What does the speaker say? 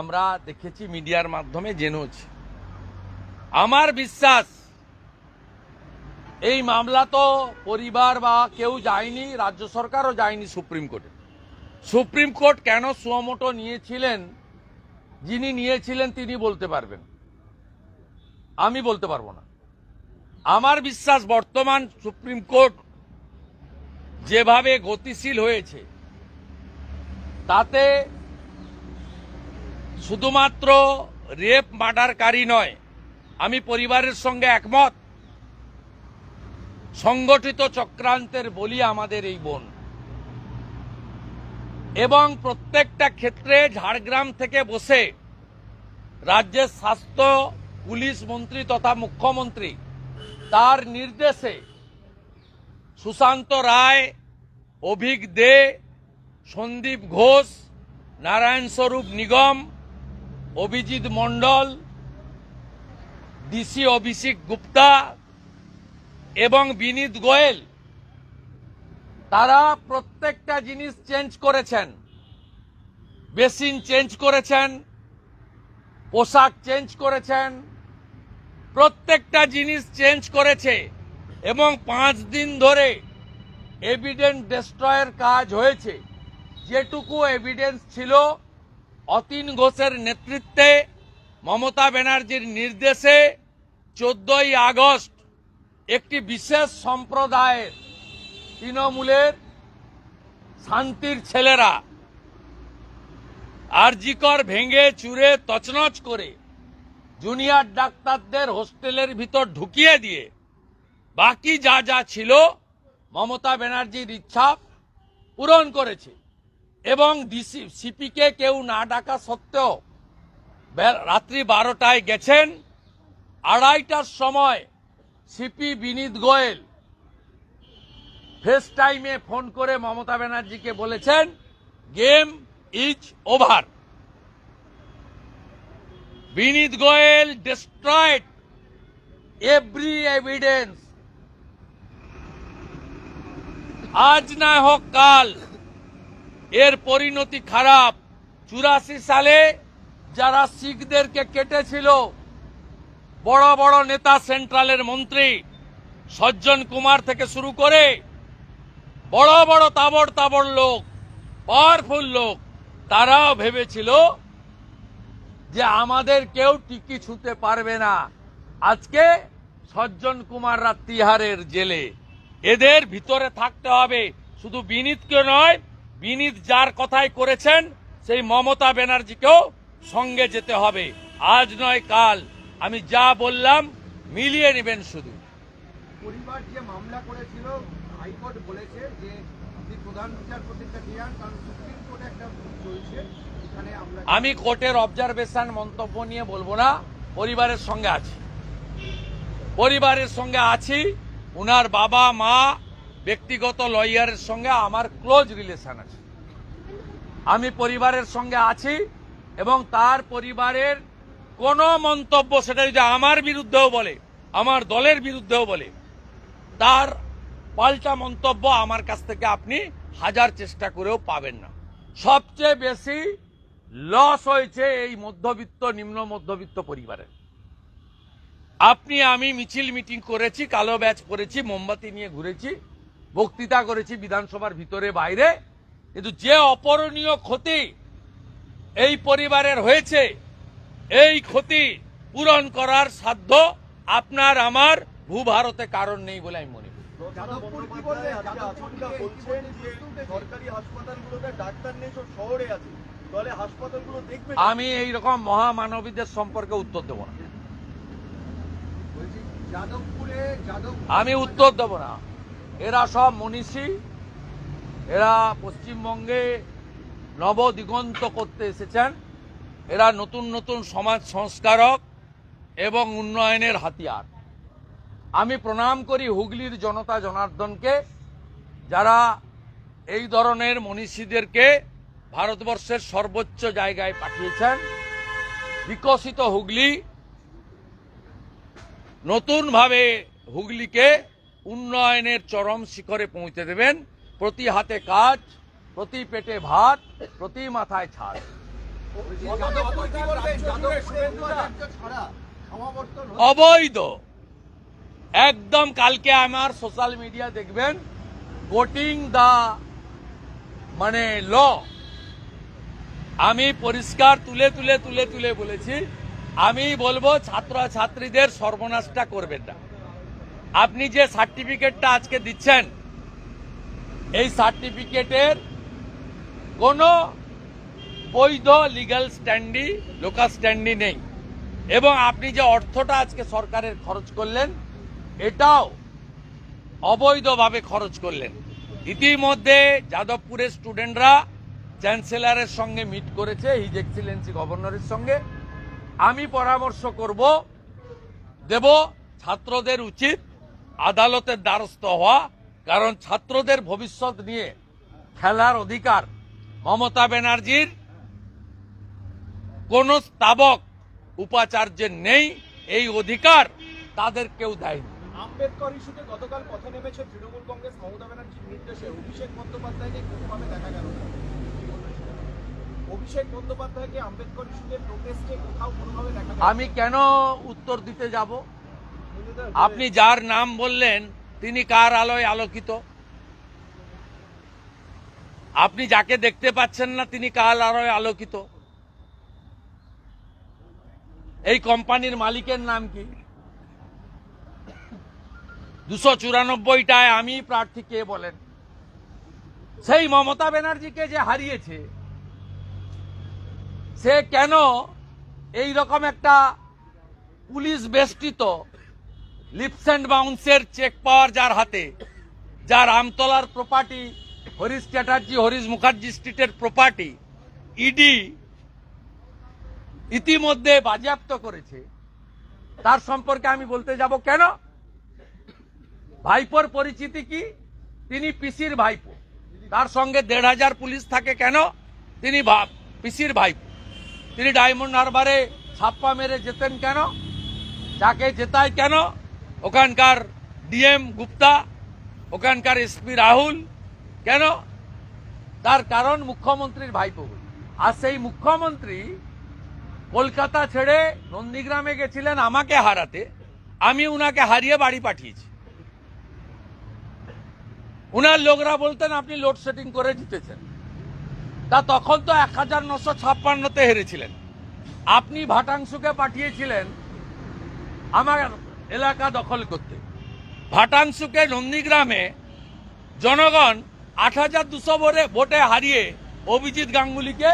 আমরা দেখেছি মিডিয়ার মাধ্যমে জেনেছি আমার বিশ্বাস, এই মামলা তো পরিবার বা কেউ যায়নি, রাজ্য সরকারও যায়নি সুপ্রিম কোর্টে। সুপ্রিম কোর্ট কেন সুমোটো নিয়েছিলেন? যিনি নিয়েছিলেন তিনি বলতে পারবেন। আমি বলতে পারব না। আমার বিশ্বাস, বর্তমান সুপ্রিম কোর্ট যেভাবে গতিশীল হয়েছে, তাতে শুধুমাত্র রেপ মার্ডারকারী নয়, আমি পরিবারের সঙ্গে একমত। সংগঠিত চক্রান্তের বলি আমাদের এই বোন। এবং প্রত্যেকটা ক্ষেত্রে ঝাড়গ্রাম থেকে বসে রাজ্যের স্বাস্থ্য, পুলিশ মন্ত্রী তথা মুখ্যমন্ত্রী তার নির্দেশে সুশান্ত রায়, অভিক দে, সন্দীপ ঘোষ, নারায়ণ স্বরূপ নিগম অভিজিৎ মণ্ডল, ডিসি অভিষেক গুপ্তা এবং বিনীত গোয়েল। তারা প্রত্যেকটা জিনিস চেঞ্জ করেছেন। বেসিন চেঞ্জ করেছেন, পোশাক চেঞ্জ করেছেন, প্রত্যেকটা জিনিস চেঞ্জ করেছে এবং পাঁচ দিন ধরে এভিডেন্স ডেস্ট্রয়ের কাজ হয়েছে। যেটুকু এভিডেন্স ছিল অতীন ঘোষের নেতৃত্বে মমতা ব্যানার্জির নির্দেশে চোদ্দই আগস্ট একটি বিশেষ সম্প্রদায়ের তৃণমূলের শান্তির ছেলেরা আরজিকর ভেঙে চুরে তছনছ করে জুনিয়র ডাক্তারদের হোস্টেলের ভিতর ঢুকিয়ে দিয়ে বাকি যা যা ছিল মমতা ব্যানার্জির ইচ্ছা পূরণ করেছে। এবং ডিসি সিপিকে কেউ না ডাকা সত্ত্বেও রাত্রি বারোটায় গেছেন। আড়াইটার সময় সিপি বিনীত গোয়েল ফেস টাইমে ফোন করে মমতা ব্যানার্জিকে বলেছেন, game is over. Vineet Goyal destroyed every evidence আজ না হোক কাল এর পরিণতি খারাপ। চুরাশি সালে যারা শিখদেরকে কেটেছিল, বড় বড় নেতা সেন্ট্রালের মন্ত্রী সজ্জন কুমার থেকে শুরু করে বড় বড় তাবড় তাবড় লোক পাওয়ারফুল লোক, তারাও ভেবেছিল যে আমাদের কেউ টিকি ছুতে পারবে না। আজকে সজ্জন কুমাররা তিহারের জেলে। এদের ভিতরে থাকতে হবে। শুধু বিনীতকে নয় বিনীত যার কথাই করেছেন সেই মমতা ব্যানার্জিকেও সঙ্গে যেতে হবে। আজ নয় কাল। আমি যা বললাম মিলিয়ে নেবেন শুধু। পরিবার যে মামলা করেছিল হাইকোর্ট বলেছে যে প্রধান বিচারপতির কাছে কারণ সুপ্রিম কোর্টে একটা চলছে আমি কোর্টের অবজারভেশন মন্তব্য নিয়ে বলব না পরিবারের সঙ্গে আছি। পরিবারের সঙ্গে আছি উনার বাবা মা ব্যক্তিগত লয়ারের সঙ্গে আমার ক্লোজ রিলেশন আছে। আমি পরিবারের সঙ্গে আছি এবং তার পরিবারের কোনো মন্তব্য সেটা যদি আমার বিরুদ্ধেও বলে, আমার দলের বিরুদ্ধেও বলে, তার পাল্টা মন্তব্য আমার কাছ থেকে আপনি হাজার চেষ্টা করেও পাবেন না। সবচেয়ে বেশি লস হয়েছে এই মধ্যবিত্ত, নিম্ন মধ্যবিত্ত পরিবারের। আপনি, আমি মিছিল মিটিং করেছি, কালো ব্যাচ করেছি মোমবাতি নিয়ে ঘুরেছি বক্তৃতা করেছি বিধানসভার ভিতরে বাইরে। কিন্তু যে অপরণীয় ক্ষতি এই পরিবারের হয়েছে এই ক্ষতি পূরণ করার সাধ্য আপনার আমার ভূভারতে কারণ নেই বলে আমি মনে করি। আমি এই রকম মহামানবীদের সম্পর্কে উত্তর দেব না। বলছি যাদবপুরে যাদব আমি উত্তর দেব না। এরা সব মনীষী। এরা পশ্চিমবঙ্গে নবদিগন্ত করতে এসেছেন। এরা নতুন নতুন সমাজ সংস্কারক এবং উন্নয়নের হাতিয়ার। আমি প্রণাম করি হুগলির জনতা জনার্দনকে, যারা এই ধরনের মনীষীদেরকে ভারতবর্ষের সর্বোচ্চ জায়গায় পাঠিয়েছেন। বিকশিত হুগলি নতুনভাবে হুগলিকে উন্নয়নের চরম শিখরে পৌঁছে দেবেন। প্রতি হাতে কাজ, প্রতি পেটে ভাত, প্রতি মাথায় ছাড়া। অবৈধ। একদম কালকে আমার সোশ্যাল মিডিয়া দেখবেন কোটিং দা মানে ল। আমি পরিষ্কার তুলে তুলে তুলে তুলে বলেছি, আমি বলব ছাত্র ছাত্রীদের সর্বনাশটা করবেন না। আপনি যে সার্টিফিকেটটা আজকে দিচ্ছেন, এই সার্টিফিকেটের কোনো বৈধ লিগ্যাল স্ট্যান্ডি লোকাল স্ট্যান্ডি নেই। এবং আপনি যে অর্থটা আজকে সরকারের খরচ করলেন, এটাও অবৈধভাবে খরচ করলেন। ইতিমধ্যে যাদবপুরের স্টুডেন্টরা চ্যান্সেলরের সঙ্গে মিট করেছে হিজ এক্সিলেন্সি গভর্নরের সঙ্গে। আমি পরামর্শ করব, দেব ছাত্রদের উচিত আদালতের দ্বারস্থ হওয়া কারণ ছাত্রদের ভবিষ্যৎ নিয়ে খেলার অধিকার মমতা ব্যানার্জির কোন স্তাবক উপাচার্যের নেই এই অধিকার তাদের কেউ দেয়নি। আম্বেদকর ইস্যুতে গতকাল পথে নেমেছে তৃণমূল কংগ্রেস মমতা ব্যানার্জির নির্দেশে অভিষেক বন্দ্যোপাধ্যায়কে কোনোভাবে দেখা গেল অভিষেক বন্দ্যোপাধ্যায়কে আম্বেদকর ইস্যুতে প্রোটেস্টে কোথাও কোনোভাবে দেখা আমি কেন উত্তর দিতে যাব? আপনি যার নাম বললেন, তিনি কার আলোয় আলোকিত? আপনি যাকে দেখতে পাচ্ছেন না, তিনি কার আলোয় আলোকিত? এই কোম্পানির মালিকের নাম কি? দুশো চুরানব্বইটায় আমি প্রার্থী কে বলেন? সেই মমতা ব্যানার্জিকে যে হারিয়েছে, সে কেন এই রকম একটা পুলিশ বেষ্টিত লিপস অ্যান্ড বাউন্সের চেক পাওয়ার যার হাতে, যার আমতলার প্রপার্টি হরিশ চ্যাটার্জি, হরিশ মুখার্জি স্ট্রিটের প্রপার্টি ইডি ইতিমধ্যে বাজেয়াপ্ত করেছে। তার সম্পর্কে আমি বলতে যাব কেন? ভাইপোর পরিচিতি কি? তিনি পিসির ভাইপো। তার সঙ্গে দেড় হাজার পুলিশ থাকে কেন? তিনি পিসির ভাইপো। তিনি ডায়মন্ড হারবারে ছাপ্পা মেরে যেতেন কেন? যাকে জেতায় কেন? ওখানকার ডিএম গুপ্তা, ওখানকার এসপি রাহুল। কেন? তার কারণ মুখ্যমন্ত্রীর ভাইপো। আর সেই মুখ্যমন্ত্রী কলকাতা ছেড়ে নন্দীগ্রামে গেছিলেন আমাকে হারাতে। আমি উনাকে হারিয়ে বাড়ি পাঠিয়েছি। উনার লোকরা বলতেন, আপনি লোডশেডিং করে জিতেছেন। তা তখন তো এক হাজার নশো ছাপ্পান্নতে হেরেছিলেন। আপনি ভাটাংশুকে পাঠিয়েছিলেন আমার এলাকা দখল করতে। ভাটাংশুকে নন্দীগ্রামে জনগণ আট হাজার দুশো ভোটে হারিয়ে অভিজিৎ গাঙ্গুলিকে